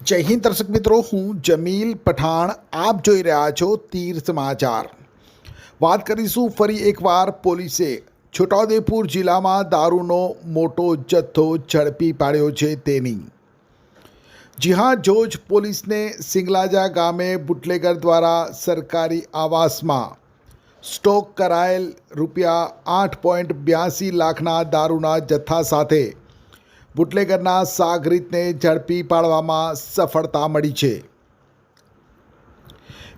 જય હિન્દ દર્શક મિત્રો, હું જમીલ પઠાણ, આપ જોઈ રહ્યા છો તીર સમાચાર. વાત કરીશું ફરી એકવાર પોલીસે. છોટાઉદેપુર જિલ્લામાં દારૂનો મોટો જથ્થો ઝડપી પાડ્યો છે તેની. જી હા જોજ પોલીસને સિંગલાજા ગામે બુટલેગર દ્વારા સરકારી આવાસમાં સ્ટોક કરાયેલ રૂપિયા આઠ પોઈન્ટ બ્યાસી લાખના દારૂના જથ્થા સાથે બુટલેગરના સાગરીતને ઝડપી પાડવામાં સફળતા મળી છે.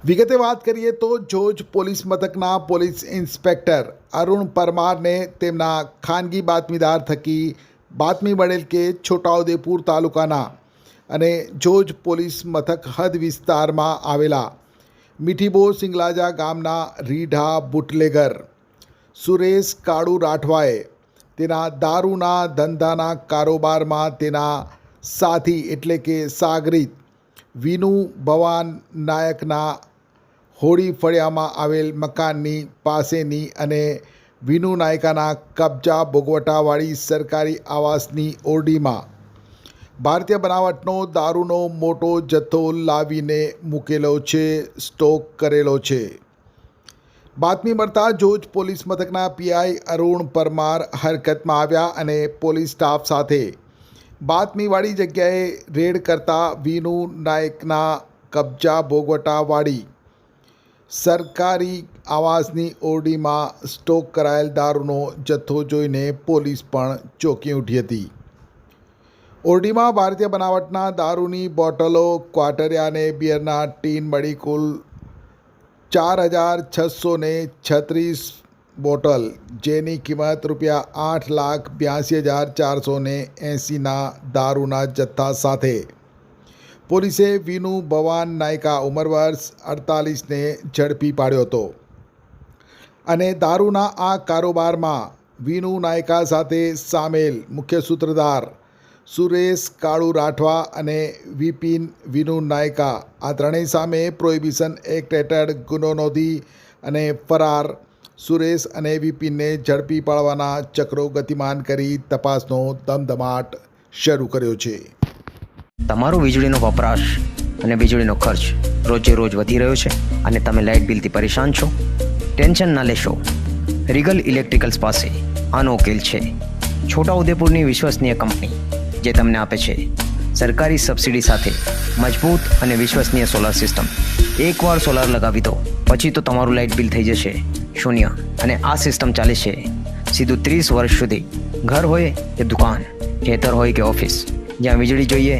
વિગતે વાત કરીએ તો જોજ પોલીસ મથકના પોલીસ ઇન્સ્પેક્ટર અરુણ પરમારને તેમના ખાનગી બાતમીદાર થકી બાતમી મળેલ કે છોટાઉદેપુર તાલુકાના અને જોજ પોલીસ મથક હદ વિસ્તારમાં આવેલા મીઠીબો સિંગલાજા ગામના રીઢા બુટલેગર, સુરેશ કાળુ રાઠવાએ તેના દારૂના ધંધાના કારોબારમાં તેના સાથી એટલે કે સાગરીત વિનુ ભવાન નાયકના હોળી ફળિયામાં આવેલ મકાનની પાસેની અને વિનુ નાયકાના કબજા ભોગવટાવાળી સરકારી આવાસની ઓરડીમાં ભારતીય બનાવટનો દારૂનો મોટો જથ્થો લાવીને મૂકેલો છે, સ્ટોક કરેલો છે. બાતમી મળતા જોજ પોલીસ મથકના પીઆઈ અરુણ પરમાર હરકતમાં આવ્યા અને પોલીસ સ્ટાફ સાથે. બાતમીવાળી જગ્યાએ રેડ કરતા વિનુ નાયકના કબજા ભોગવટાવાળી. સરકારી આવાસની ઓરડીમાં સ્ટોક કરાયેલ દારૂનો જથ્થો જોઈને પોલીસ પણ ચોંકી ઉઠી હતી. ઓરડીમાં ભારતીય બનાવટના દારૂની બોટલો ક્વાટરિયા અને બિયરના ટીન મળી કુલ ચાર હજાર છસો ને છત્રીસ બોટલ, જેની કિંમત રૂપિયા આઠ લાખ બ્યાસી હજાર ચારસો ને એંસીના દારૂના જથ્થા સાથે. પોલીસે વિનુ ભવાન નાયકા ઉંમર વર્ષ અડતાલીસને ઝડપી પાડ્યો હતો. અને દારૂના આ કારોબારમાં વિનુ નાયકા સાથે સામેલ મુખ્ય સૂત્રધાર સુરેશ, કાળુ રાઠવા અને વિપિન વિનુ નાયકા આ ત્રણેય સામે પ્રોહિબિશન એક્ટ હેઠળ ગુનો નોંધી અને ફરાર. સુરેશ અને વિપિનને ઝડપી પાડવાના ચક્રો ગતિમાન કરી તપાસનો ધમધમાટ શરૂ કર્યો છે. તમારો વીજળીનો વપરાશ અને વીજળીનો ખર્ચ રોજે રોજ વધી રહ્યો છે અને તમે લાઇટ બિલથી પરેશાન છો. ટેન્શન ના લેશો. રીગલ ઇલેક્ટ્રિકલ્સ પાસે આનો ઉકેલ છે. છોટાઉદેપુરની વિશ્વસનીય કંપની જે તમને આપે છે. સરકારી સબસિડી સાથે મજબૂત અને વિશ્વસનીય સોલાર સિસ્ટમ એકવાર સોલાર લગાવી દો, પછી તો તમારું લાઇટ બિલ થઈ જશે. શૂન્ય. અને આ સિસ્ટમ ચાલે છે. સીધું ત્રીસ વર્ષ સુધી. ઘર હોય કે દુકાન, ખેતર હોય કે ઓફિસ જ્યાં વીજળી જોઈએ,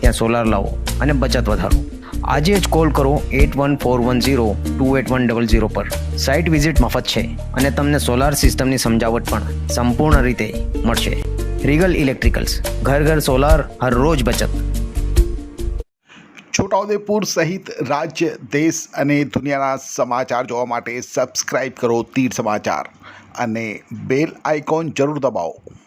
ત્યાં સોલાર લાવો અને બચત વધારો. આજે જ કોલ કરો at one four one zero two at one double zero પર. સાઇટ વિઝિટ મફત છે અને તમને સોલાર સિસ્ટમની સમજાવટ પણ સંપૂર્ણ રીતે મળશે. રીગલ ઇલેક્ટ્રિકલ્સ ઘર ઘર સોલાર હર રોજ બચત છોટાઉદેપુર સહિત રાજ્ય, દેશ અને દુનિયાના સમાચાર જોવા માટે સબસ્ક્રાઇબ કરો તીર સમાચાર અને બેલ આઇકોન જરૂર દબાવો.